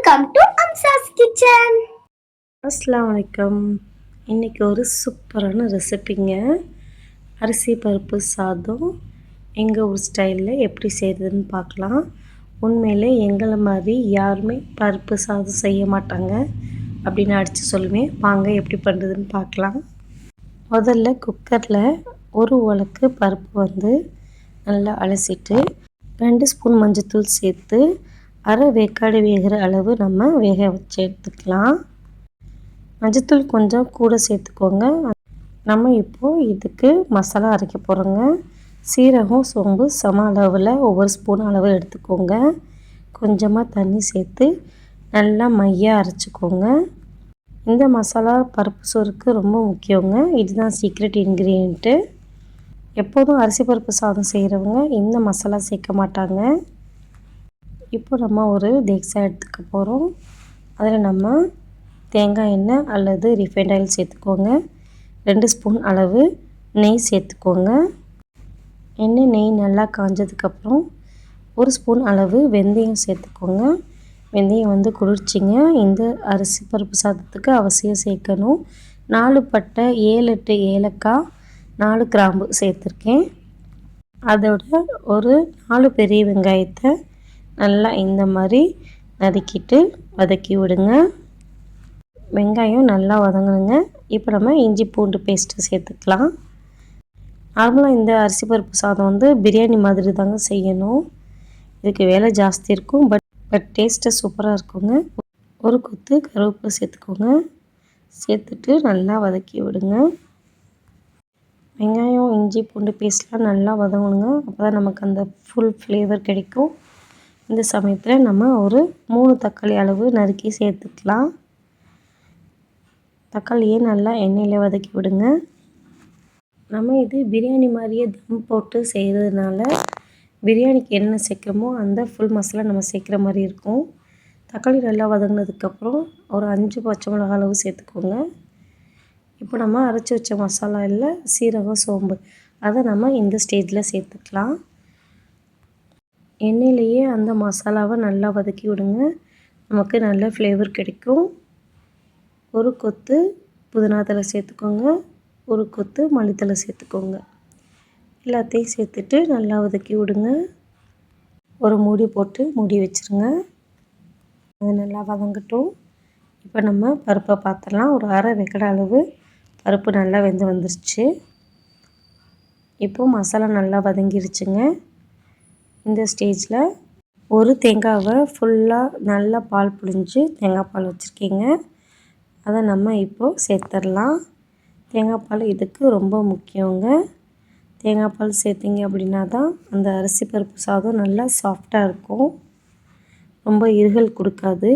Welcome to அம்சாஸ் kitchen அஸ்லாம் வலைக்கம் இன்றைக்கி ஒரு சூப்பரான ரெசிபிங்க அரிசி பருப்பு சாதம். எங்கள் ஊர் ஸ்டைலில் எப்படி செய்கிறதுன்னு பார்க்கலாம். உண்மையிலே எங்களை மாதிரி யாருமே பருப்பு சாதம் செய்ய மாட்டாங்க. அப்படின்னு அடித்து சொல்லுவேன். வாங்க எப்படி பண்ணுறதுன்னு பார்க்கலாம். முதல்ல குக்கரில் ஒரு உலக்கு பருப்பு வந்து நல்லா அலசிட்டு ரெண்டு ஸ்பூன் மஞ்சத்தூள் சேர்த்து அரை வேக்காடு வேகிற அளவு நம்ம வேக வச்சு எடுத்துக்கலாம். மஞ்சத்தூள் கொஞ்சம் கூட சேர்த்துக்கோங்க. நம்ம இப்போது இதுக்கு மசாலா அரைக்க போகிறோங்க சீரகம் சோம்பு சம அளவில் ஒவ்வொரு ஸ்பூன் அளவு எடுத்துக்கோங்க. கொஞ்சமாக தண்ணி சேர்த்து நல்லா மையாக அரைச்சிக்கோங்க. இந்த மசாலா பருப்பு சோறுக்கு ரொம்ப முக்கியங்க. இதுதான் சீக்ரெட் இன்க்ரீடியண்ட்டு எப்போதும் அரிசி பருப்பு சாதம் செய்கிறவங்க இந்த மசாலா சேர்க்க மாட்டாங்க. இப்போ நம்ம ஒரு தேக்ஸா எடுத்துக்க போகிறோம் அதில் நம்ம தேங்காய் எண்ணெய் அல்லது ரிஃபைண்ட் ஆயில் சேர்த்துக்கோங்க. ரெண்டு ஸ்பூன் அளவு நெய் சேர்த்துக்கோங்க. எண்ணெய் நெய் நல்லா காஞ்சதுக்கப்புறம் ஒரு ஸ்பூன் அளவு வெந்தயம் சேர்த்துக்கோங்க. வெந்தயம் வந்து குளிர்ச்சிங்க. இந்த அரிசி பருப்பு சாதத்துக்கு அவசியம் சேர்க்கணும். நாலு பட்டை ஏழு எட்டு ஏலக்காய் நாலு கிராம்பு சேர்த்துருக்கேன். அதோட ஒரு நாலு பெரிய வெங்காயத்தை நல்லா இந்த மாதிரி நறுக்கிட்டு வதக்கி விடுங்க. வெங்காயம் நல்லா வதங்கணுங்க. இப்போ நம்ம இஞ்சி பூண்டு பேஸ்ட்டு சேர்த்துக்கலாம். நார்மலாக இந்த அரிசி பருப்பு சாதம் வந்து பிரியாணி மாதிரி தாங்க செய்யணும். இதுக்கு வேலை ஜாஸ்தி இருக்கும். பட் பட் டேஸ்ட்டு சூப்பராக இருக்குங்க. ஒரு கொத்து கருவேப்பிலை சேர்த்துக்கோங்க. சேர்த்துட்டு நல்லா வதக்கி விடுங்க. வெங்காயம் இஞ்சி பூண்டு பேஸ்ட்லாம் நல்லா வதங்கணுங்க. அப்போ தான் நமக்கு அந்த ஃபுல் ஃப்ளேவர் கிடைக்கும். இந்த சமயத்தில் நம்ம ஒரு மூணு தக்காளி அளவு நறுக்கி சேர்த்துக்கலாம். தக்காளியே நல்லா எண்ணெயில் வதக்கி விடுங்க. நம்ம இது பிரியாணி மாதிரியே தம் போட்டு செய்கிறதுனால பிரியாணிக்கு என்ன சேர்க்குறோமோ அந்த ஃபுல் மசாலா நம்ம சேர்க்குற மாதிரி இருக்கும். தக்காளி நல்லா வதங்கினதுக்கப்புறம் ஒரு அஞ்சு பச்சை மிளகா அளவு சேர்த்துக்கோங்க. இப்போ நம்ம அரைச்சி வச்ச மசாலா இல்லை சீரகம் சோம்பு அதை நம்ம இந்த ஸ்டேஜில் சேர்த்துக்கலாம். எண்ணெயிலேயே அந்த மசாலாவை நல்லா வதக்கி விடுங்க. நமக்கு நல்ல ஃப்ளேவர் கிடைக்கும். ஒரு கொத்து புதினா தலை சேர்த்துக்கோங்க. ஒரு கொத்து மல்லித்தலை சேர்த்துக்கோங்க. எல்லாத்தையும் சேர்த்துட்டு நல்லா வதக்கி விடுங்க. ஒரு மூடி போட்டு மூடி வச்சுருங்க. அது நல்லா வதங்கட்டும். இப்போ நம்ம பருப்பை பார்த்துடலாம். ஒரு அரை வெக்கட அளவு பருப்பு நல்லா வெந்து வந்துருச்சு. இப்போது மசாலா நல்லா வதங்கிருச்சுங்க. இந்த ஸ்டேஜில் ஒரு தேங்காவை ஃபுல்லாக நல்லா பால் புழிஞ்சு தேங்காய் பால் வச்சுருக்கீங்க. அதை நம்ம இப்போது சேர்த்துடலாம். தேங்காய் பால் இதுக்கு ரொம்ப முக்கியங்க. தேங்காய் பால் சேர்த்திங்க அப்படின்னா தான் அந்த அரிசி பருப்பு சாதம் நல்லா சாஃப்டாக இருக்கும். ரொம்ப இருகல் கொடுக்காது.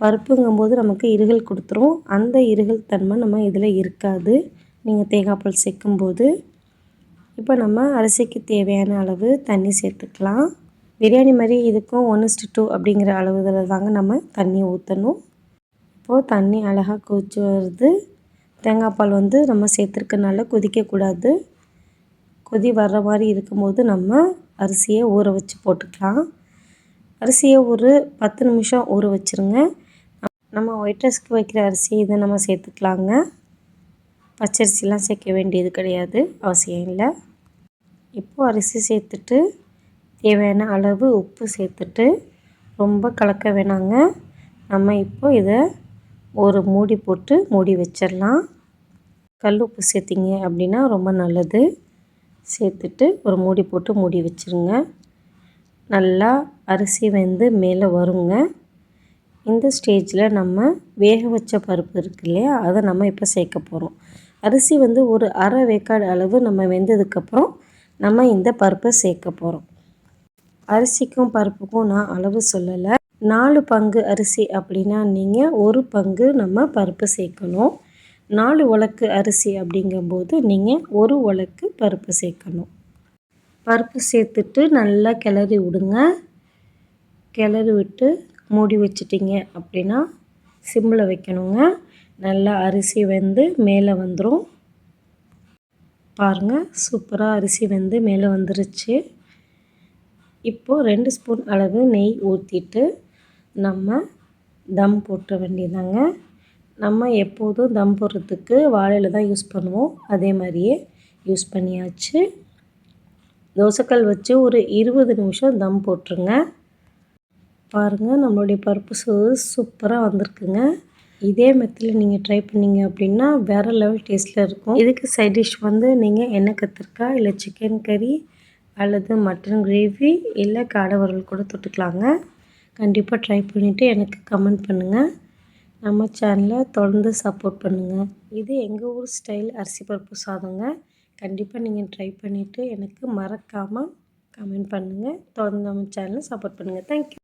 பருப்புங்கும்போது நமக்கு இருகல் கொடுத்துரும். அந்த இருகல் தன்மை நம்ம இதில் இருக்காது. நீங்கள் தேங்காய் பால் சேர்க்கும்போது இப்போ நம்ம அரிசிக்கு தேவையான அளவு தண்ணி சேர்த்துக்கலாம். பிரியாணி மாதிரி இதுக்கும் ஒன் இஸ்டு டூ அப்படிங்கிற அளவுதில் தாங்க நம்ம தண்ணி ஊற்றணும் இப்போது தண்ணி அழகாக கொதிச்சு வருது. தேங்காய் பால் வந்து நம்ம சேர்த்துருக்கனால கொதிக்கக்கூடாது கொதி வர்ற மாதிரி இருக்கும்போது நம்ம அரிசியை ஊற வச்சு போட்டுக்கலாம். அரிசியை ஒரு பத்து நிமிஷம் ஊற வச்சுருங்க. நம்ம ஒயிட் ரைஸ்க்கு வைக்கிற அரிசி இதை நம்ம சேர்த்துக்கலாங்க. பச்சரிசிலாம் சேர்க்க வேண்டியது கிடையாது. அவசியம் இல்லை. இப்போது அரிசி சேர்த்துட்டு தேவையான அளவு உப்பு சேர்த்துட்டு ரொம்ப கலக்க வேணாங்க. நம்ம இப்போ இதை ஒரு மூடி போட்டு மூடி வச்சிடலாம். கல் உப்பு சேர்த்திங்க அப்படின்னா ரொம்ப நல்லது. சேர்த்துட்டு ஒரு மூடி போட்டு மூடி வச்சுருங்க. நல்லா அரிசி வந்து மேலே வருங்க. இந்த ஸ்டேஜில் நம்ம வேக வச்ச பருப்பு இருக்கு இல்லையா? அதை நம்ம இப்போ சேர்க்க போகிறோம் அரிசி வந்து ஒரு அரை வேக்காடு அளவு நம்ம வெந்ததுக்கப்புறம் நம்ம இந்த பருப்பை சேர்க்க போகிறோம் அரிசிக்கும் பருப்புக்கும் நான் அளவு சொல்லலை. நாலு பங்கு அரிசி அப்படின்னா நீங்கள் ஒரு பங்கு நம்ம பருப்பு சேர்க்கணும். நாலு உலக்கு அரிசி அப்படிங்கும்போது நீங்கள் ஒரு உலக்கு பருப்பு சேர்க்கணும். பருப்பு சேர்த்துட்டு நல்லா கிளறி விடுங்க. கிளறி விட்டு மூடி வச்சிட்டிங்க அப்படின்னா சிம்மில் வைக்கணுங்க. நல்லா அரிசி வந்து மேலே வந்துடும் பாருங்கள் சூப்பராக அரிசி வந்து மேலே வந்துருச்சு. இப்போது ரெண்டு ஸ்பூன் அளவு நெய் ஊற்றிட்டு நம்ம தம் போட்ட வேண்டியதாங்க நம்ம எப்போதும் தம் போடுறதுக்கு வாழையில் தான் யூஸ் பண்ணுவோம். அதே மாதிரியே யூஸ் பண்ணியாச்சு. தோசைக்கல் வச்சு ஒரு இருபது நிமிஷம் தம் போட்டுருங்க. பாருங்கள் நம்மளுடைய பருப்பு சோறு சூப்பராக வந்திருக்குங்க. இதே மெத்தில் நீங்கள் ட்ரை பண்ணீங்க அப்படின்னா வேறு லெவல் டேஸ்ட்டில் இருக்கும். இதுக்கு சைட் டிஷ் வந்து நீங்கள் எண்ணெய் கத்திரிக்காய் இல்லை சிக்கன் கறி அல்லது மட்டன் கிரேவி இல்லை காடை வறுவல் கூட தொட்டுக்கலாங்க. கண்டிப்பாக ட்ரை பண்ணிவிட்டு எனக்கு கமெண்ட் பண்ணுங்கள் நம்ம சேனலை தொடர்ந்து சப்போர்ட் பண்ணுங்கள் இது எங்கள் ஊர் ஸ்டைல் அரிசி பருப்பு சாதங்க. கண்டிப்பாக நீங்கள் ட்ரை பண்ணிவிட்டு எனக்கு மறக்காமல் கமெண்ட் பண்ணுங்கள் தொடர்ந்து நம்ம சேனலை சப்போர்ட் பண்ணுங்கள் தேங்க்யூ